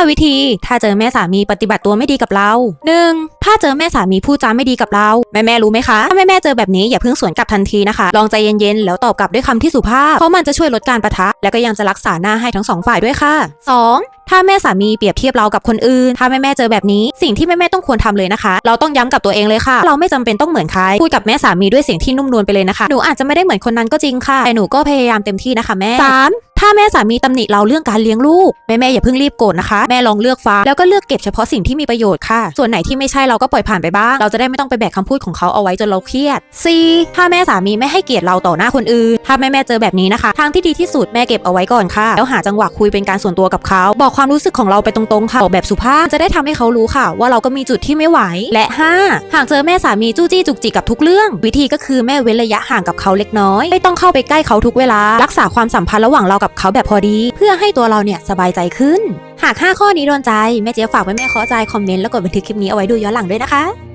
5 วิธี ถ้าเจอแม่สามีปฏิบัติตัวไม่ดีกับเรา 1. ถ้าเจอแม่สามีพูดจาไม่ดีกับเรา แม่แม่รู้ไหมคะ ถ้าแม่แม่เจอแบบนี้อย่าเพิ่งสวนกลับทันทีนะคะ ลองใจเย็นๆ แล้วตอบกลับด้วยคำที่สุภาพ เพราะมันจะช่วยลดการประทะ และก็ยังจะรักษาหน้าให้ทั้งสองฝ่ายด้วยค่ะ 2. ถ้าแม่สามีเปรียบเทียบเรากับคนอื่น ถ้าแม่แม่เจอแบบนี้ สิ่งที่แม่แม่ต้องควรทำเลยนะคะ เราต้องย้ำกับตัวเองเลยค่ะ เราไม่จำเป็นต้องเหมือนใครพูดกับแม่สามีด้วยเสียงที่นุ่มนวลไปเลยนะคะหนูอาจจะไม่ได้เหมือนคนนั้นก็จริงค่ะแต่หนูก็พยายามเต็มที่นะคะแม่ 3. ถ้าแม่สามีตำหนิเราเรื่องการเลี้ยงลูก แม่แม่อย่าเพิ่งรีบโกรธนะคะ แม่ลองเลือกฟังแล้วก็เลือกเก็บเฉพาะสิ่งที่มีประโยชน์ค่ะ ส่วนไหนที่ไม่ใช่เราก็ปล่อยผ่านไปบ้าง เราจะได้ไม่ต้องไปแบกคำพูดของเขาเอาไว้จนเราเครียด 4. ถ้าแม่สามีไม่ให้เกียรติเราต่อหน้าคนอื่น ถ้าแม่แม่เจอแบบนี้นะคะ ทางที่ดีที่สุดแม่เก็บเอาไว้ก่อนค่ะ แล้วหาจังหวะคุยเป็นการส่วนตัวกับเขาบอกความรู้สึกของเราไปตรงๆค่ะบอกแบบสุภาพจะได้ทำให้เขารู้ค่ะ ว่าเราก็มีจุดที่ไม่ไหวและ 5. หากเจอแม่สามีจู้จี้จุกจิกกับทุกเรื่อง วิธีก็คือแม่เว้นระยะห่างกับเขาเล็กน้อย ไม่ต้องเข้าไปใกล้เขาทุกเวลา รักษาความสัมพันธ์ระหว่างเรากับเขาแบบพอดี เพื่อให้ตัวเราเนี่ยสบายใจขึ้น หาก 5 ข้อนี้โดนใจ แม่เจ๊ฝากไว้แม่ขอใจคอมเมนต์แล้วกดบันทึกคลิปนี้เอาไว้ดูย้อนหลังด้วยนะคะ